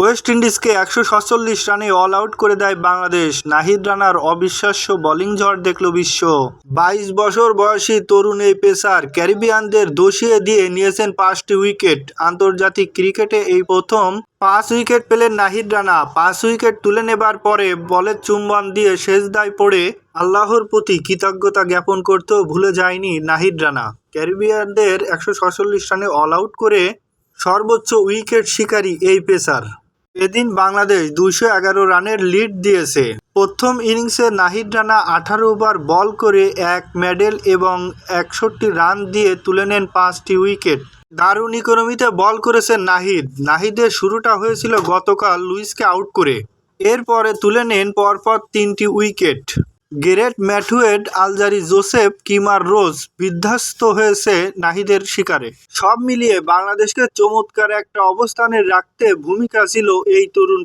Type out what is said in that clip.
West ইন্ডিজকে একশো সাতচল্লিশ রানে অল আউট করে দেয় বাংলাদেশ। নাহিদ রানার অবিশ্বাস্য বোলিং ঝড় দেখল বিশ্ব। বাইশ বছর বয়সী তরুণ এই পেসার ক্যারিবিয়ানদের দোষিয়ে দিয়ে নিয়েছেন পাঁচটি উইকেট। আন্তর্জাতিক ক্রিকেটে এই প্রথম পাঁচ উইকেট পেলেন নাহিদ রানা। পাঁচ উইকেট তুলে নেবার পরে বলের চুম্বন দিয়ে শেষ দায় পড়ে আল্লাহর প্রতি কৃতজ্ঞতা জ্ঞাপন করতেও ভুলে যায়নি নাহিদ রানা। ক্যারিবিয়ানদের একশো সাতচল্লিশ রানে অল আউট করে সর্বোচ্চ উইকেট শিকারী এই পেসার। এদিন বাংলাদেশ দুইশো এগারো রানের লিড দিয়েছে। প্রথম ইনিংসে নাহিদ রানা আঠারো ওভার বল করে এক মেডেল এবং একষট্টি রান দিয়ে তুলে নেন পাঁচটি উইকেট। দারুণ ইকোনমিতে বল করেছেন নাহিদ। নাহিদের শুরুটা হয়েছিল গতকাল লুইসকে আউট করে। এরপরে তুলে নেন পরপর তিনটি উইকেট। গেরেট ম্যাথুয়েড আলজারি জোসেফ কিমার রোজ বিধ্বস্ত হয়েছে নাহিদের শিকারে। সব মিলিয়ে বাংলাদেশকে চমৎকার একটা অবস্থানে রাখতে ভূমিকা ছিল এই তরুণ